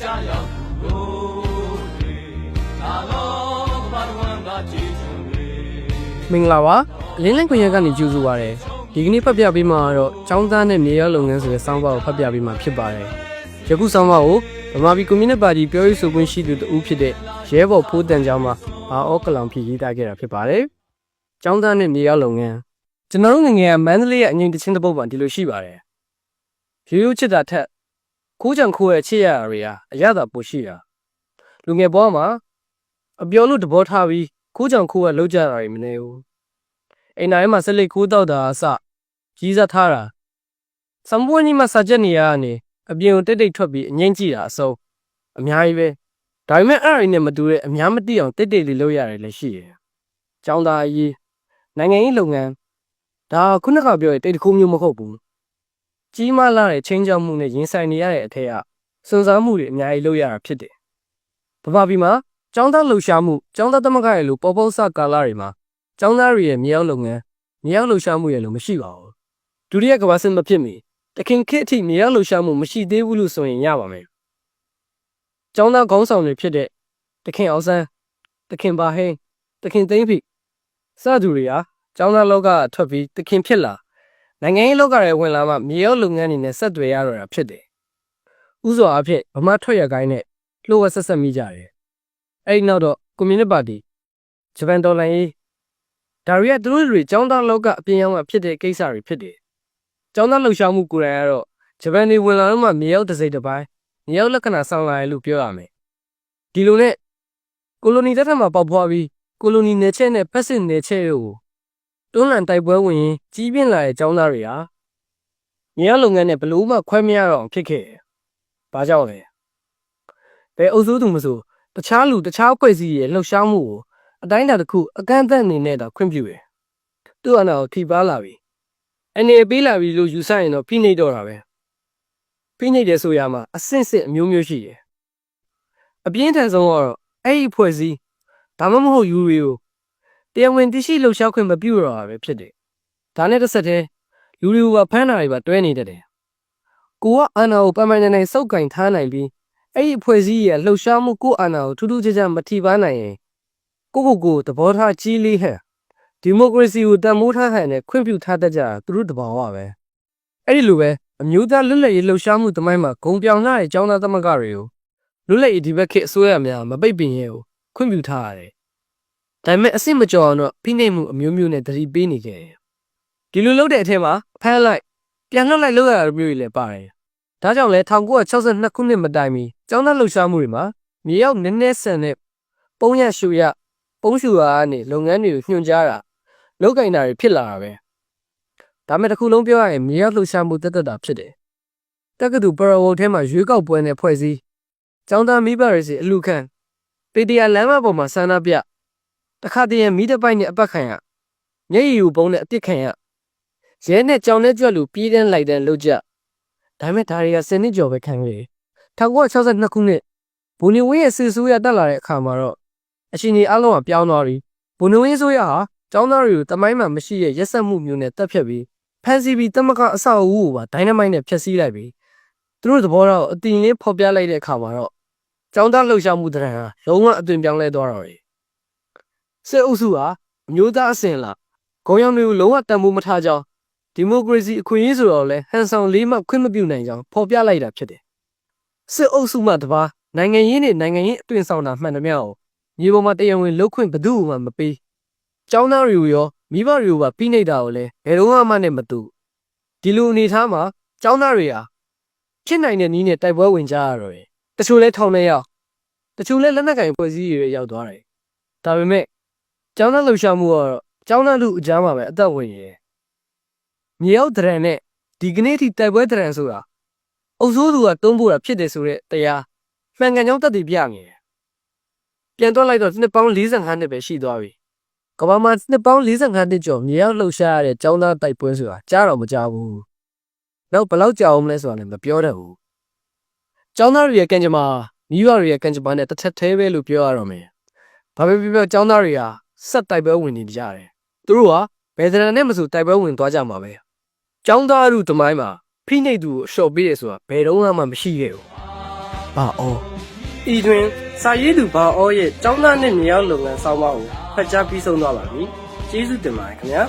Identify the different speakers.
Speaker 1: ကြရောက်သူတို့တွေလာတော့ဘာဝန္တာကြည်ချွန်တွေ
Speaker 2: မင်္ဂလာပါလင်းလင်းခွင့်ရကနေကြိုဆိုပါရစေဒီကနေ့ဖတ်ပြပေးမှာတော့ចောင်းသားနဲ့နေရလုပ်ငန်းဆိုတဲ့စောင်းပါကိုဖတ်ပြပေးမှာဖြစ်ပါတယ်ယခုစောင်းပါကိုဗမာပြည်ကွန်မြူနတီပါတီပြောရေးဆိုခွင့်ရှိသူတဦးဖြစ်တဲ့ရဲဘော်ဖိုးတန်ကျောင်းမှာဘာအောကလောင်ဖြစ်ရေးသားခဲ့တာဖြစ်ပါတယ်ចောင်းသားနဲ့နေရလုပ်ငန်းကျွန်တော်တို့ငယ်ငယ်ကမန္တလေးရဲ့အငိမ့်တချင်းတစ်ပုတ်ပါဒီလိုရှိပါတယ်ရိုးရိုးချစ်တာထက် ခိုးချံခိုးရဲ့ချစ်ရတာတွေဟာအရသာပိုရှိတာလူငယ်ဘဝမှာအပြောလို့တဘောထားပြီးခိုးချံခိုးရလောက်ကြတာတွေမနေဘူးအိမ်နိုင်မှာဆက်လက်ကိုးတော့တာအစကြီးစားထားတာစံပွင့်ကြီးမှာစာချက်နေရကနေအပြင်ကိုတိတ်တိတ်ထွက်ပြီးအငိမ့်ကြည့်တာအစုံအများကြီးပဲဒါပေမဲ့အဲ့အရင်နဲ့မတူတဲ့အများမသိအောင်တိတ်တိတ်လေးလုပ်ရတယ်လည်းရှိတယ်။ကျောင်းသားအရေးနိုင်ငံရေးလုပ်ငန်းဒါခုနကပြောတဲ့တိတ်တခုမျိုးမဟုတ်ဘူး။ ကြီးမားလာတဲ့ချင်းချောက်မှုနဲ့ရင်ဆိုင်နေရတဲ့အထက်ကစွန့်စားမှုတွေအများကြီးလုပ်ရတာဖြစ်တယ်။ဗမာပြည်မှာကျောင်းသားလှူရှားမှုကျောင်းသားသမဂ္ဂရဲ့လိုပေါ်ပေါ်ဆကာလာတွေမှာကျောင်းသားတွေရဲ့မြေအောင်လုပ်ငန်းမြေအောင်လှူရှားမှုရဲ့လို့မရှိပါဘူးဒုတိယကမ္ဘာစစ်မဖြစ်မီတခင်ခေတ်အထိမြေအောင်လှူရှားမှုမရှိသေးဘူးလို့ဆိုရင်ရပါမယ်ကျောင်းသားခေါင်းဆောင်တွေဖြစ်တဲ့တခင်အောင်ဆန်းတခင်ပါဟင်းတခင်သိန်းဖိစသူတွေဟာကျောင်းသားလောကကထွက်ပြီးတခင်ဖြစ်လာ နိုင်ငံရေးလောကရဲ့ဝင်လာမှမြေအောင်လုပ်ငန်းတွေနဲ့ဆက်သွယ်ရတော့တာဖြစ်တယ်ဥစွာအဖြစ်ဗမာထွက်ရကိုင်းနဲ့လှိုးဝက်ဆက်ဆက်မိကြတယ်အဲ့ဒီနောက်တော့ကွန်မြူနတီပါတီဂျပန်ဒေါ်လာရေးဒါရီကသူတို့တွေចောင်းသားလောကအပြင်ရောက်မှဖြစ်တဲ့ကိစ္စတွေဖြစ်တယ်။ចောင်းသားလှူရှားမှုကိုယ်တိုင်ကတော့ဂျပန်တွေဝင်လာတော့မှမြေရောက်တစ်စိတ်တစ်ပိုင်းမြေရောက်လက္ခဏာဆောင်လာရလို့ပြောရမယ်။ဒီလိုနဲ့ကိုလိုနီတက်ထက်မှာပေါက်ဖွားပြီးကိုလိုနီနယ်ချဲနဲ့ဖက်စစ်နယ်ချဲတို့ကို တွန်းလှန်တိုက်ပွဲဝင်ရင်ကြီးပြင်းလာတဲ့ចောင်းသားတွေဟာမြေရောက်လုပ်ငန်းနဲ့ဘလို့မှခွဲမရတော့အောင်ဖြစ်ခဲ့တယ်။ဘာကြောင့်လဲ။ဘယ်အုပ်စုသူမဆိုတခြားလူတခြားအဖွဲ့အစည်းရဲ့လှုပ်ရှားမှုကိုအတိုင်းအတာတစ်ခုအကန့်အသတ်အနေနဲ့တော့ခွင့်ပြုတယ်။သူ့အနာကိုထိပါလာပြီ။အနေပေးလာပြီလို့ယူဆရင်တော့ဖိနှိပ်တော့တာပဲ။ဖိနှိပ်တယ်ဆိုရမှာအဆင့်ဆင့်အမျိုးမျိုးရှိတယ်။အပြင်းထန်ဆုံးကတော့အဲ့ဒီဖွဲ့စည်းဒါမှမဟုတ်ယူတွေကို တရားဝင်တရှိလှုပ်ရှားခွင့်မပြုတော့တာပဲဖြစ်တယ်။ဒါနဲ့တစ်ဆက်တည်းလူတွေကဖမ်းတာတွေပါတွဲနေတတ်တယ်။ကိုကအနာကိုပမှန်နေနေစုပ်ကင်ထားနိုင်ပြီးအဲ့ဒီဖွဲ့စည်းရဲ့လှုပ်ရှားမှုကိုအနာကိုထူးထူးခြားခြားမထိပါနိုင်ရင်ကိုကိုကိုသဘောထားကြီးလေးဟဲ့ဒီမိုကရေစီကိုတန်မိုးထားဟန်နဲ့ခွင့်ပြုထားတတ်ကြတာသူတို့တဘာဝပဲအဲ့ဒီလိုပဲအမျိုးသားလွတ်လပ်ရေးလှုပ်ရှားမှုတမိုင်းမှာဂုံပြောင်လာတဲ့ចောင်းသားသမဂ္ဂတွေကိုလွတ်လပ်ရေးဒီဘက်ခေတ်အစိုးရများမပိတ်ပင်ရဲကိုခွင့်ပြုထားရတယ် ဒါပေမဲ့အစ်စ်မကျော်အောင်တော့ဖိနှိပ်မှုအမျိုးမျိုးနဲ့တတိပေးနေကြတယ်ဒီလိုလုပ်တဲ့အထက်မှာဖမ်းလိုက်ပြန်လွှတ်လိုက်လုပ်ရတာမျိုးတွေလည်းပါတယ်ဒါကြောင့်လဲ1962ခုနှစ်မတိုင်မီចောင်းသားလှုပ်ရှားမှုတွေမှာမြေရောက်နည်းနည်းဆန်တဲ့ပုံရရှူရပုံးရှူရာကနေလုပ်ငန်းတွေကိုညွှန်ကြားတာလောက်ကင်တာတွေဖြစ်လာတာပဲဒါမဲ့တစ်ခုလုံးပြောရရင်မြေရောက်လှူရှားမှုတက်တက်တာဖြစ်တယ်တက္ကသိုလ်ပရဝုတ်ထဲမှာရွေးကောက်ပွဲနဲ့ဖွဲ့စည်းကျောင်းသားမိဘတွေစီအလူခံပေတရာလမ်းမပေါ်မှာဆန္ဒပြ တခါတည်းရမိတပိုက်နဲ့အပတ်ခံရမျက်ရည်ယူပုံးနဲ့အပြစ်ခံရရဲနဲ့ကြောင်နဲ့ကြွက်လူပြေးတန်းလိုက်တန်းလှုပ်ကြဒါမဲ့ဒါတွေကစနစ်ကျော်ပဲခံခဲ့1962ခုနှစ်ဘူနီဝင်းရဲ့စီဆူရတက်လာတဲ့အခါမှာတော့အရှင်ကြီးအလုံးကပြောင်းသွားပြီဘုံနဝင်းဆိုရဟာចောင်းသားတွေကိုတမိုင်းမှမရှိရဲ့ရက်ဆက်မှုမျိုးနဲ့တက်ဖြတ်ပြီးဖန်စီပြီးတမကအဆောက်အဦကိုပါဒိုင်းနမိုက်နဲ့ဖျက်ဆီးလိုက်ပြီးသူတို့သဘောတော့အတင်လေးဖော်ပြလိုက်တဲ့အခါမှာတော့ចောင်းသားလှုပ်ရှားမှုတရံဟာလုံးဝအသွင်ပြောင်းလဲသွားတော့တယ် စစ်အုပ်စုဟာအမျိုးသားအစဉ်လာဂုံရောင်တွေကိုလုံးဝတန်ဖိုးမထားကြောင်းဒီမိုကရေစီအခွင့်အရေးဆိုတော့လဲဟန်ဆောင်လေးမှခွင့်မပြုနိုင်ကြောင်းဖော်ပြလိုက်တာဖြစ်တယ်စစ်အုပ်စုမှတပါနိုင်ငံရေးနဲ့နိုင်ငံရေးအသွင်ဆောင်တာမှန်တယ်မြောက်မြေပေါ်မှာတရားဝင်လှုပ်ခွင့်ဘယ်သူမှမပေး။ကျောင်းသားတွေကိုရောမိဘတွေကိုပါပြီးနေတာကိုလည်းဘယ်တော့မှနဲ့မတူ။ဒီလိုအနေထားမှာကျောင်းသားတွေဟာဖြစ်နိုင်တဲ့နည်းနဲ့တိုက်ပွဲဝင်ကြရတော့တယ်။တချို့လဲထောင်ထဲရောက်တချို့လဲလက်နက်ကင်ဖွဲ့စည်းတွေရောက်သွားတယ်။ဒါပေမဲ့ ကျောင်းသားလှူရှာမှုကတော့ကျောင်းသားလူအကြမ်းပါပဲအသက်ဝင်ရင်မြေရောက်တရံနဲ့ဒီကနေ့ထိတိုက်ပွဲတရံဆိုတာအုပ်စိုးသူကတွန်းပို့တာဖြစ်တယ်ဆိုတဲ့တရားမှန်ကန်ကြောင်းသက်သေပြငယ်ပြန်တော့လိုက်တော့နှစ်ပေါင်း45နှစ်ပဲရှိသွားပြီကမ္ဘာမှာနှစ်ပေါင်း45နှစ်ကျော်မြေရောက်လှုပ်ရှားရတဲ့ကျောင်းသားတိုက်ပွဲဆိုတာကြားတော့မကြားဘူးနောက်ဘယ်လောက်ကြာအောင်လဲဆိုတာလည်းမပြောတတ်ဘူးကျောင်းသားတွေရဲ့ကံကြမ္မာမိဘတွေရဲ့ကံကြမ္မာနဲ့တစ်ထက်သေးပဲလို့ပြောရတော့မယ်ဘာပဲပြောပြောကျောင်းသားတွေဟာ ဆက်တိုက်ပွဲဝင်နေကြတယ်။သူတို့ကဘယ်ဒရန်နဲ့မဆိုတိုက်ပွဲဝင်သွားကြမှာပဲ။ចောင်းသားတို့တမိုင်းမှာဖိနှိပ်သူကိုအလျှော့ပေးရဆိုတာဘယ်တော့မှမရှိခဲ့ဘူး။ဘာအောဤတွင်စာရေးသူဘာအောရဲ့ចောင်းသားနဲ့မြေရောက်လုပ်ငန်းဆောင်းပါးကိုဖတ်ကြားပြီးဆုံးသွားပါပြီကျေးဇူးတင်ပါတယ်ခင်ဗျာ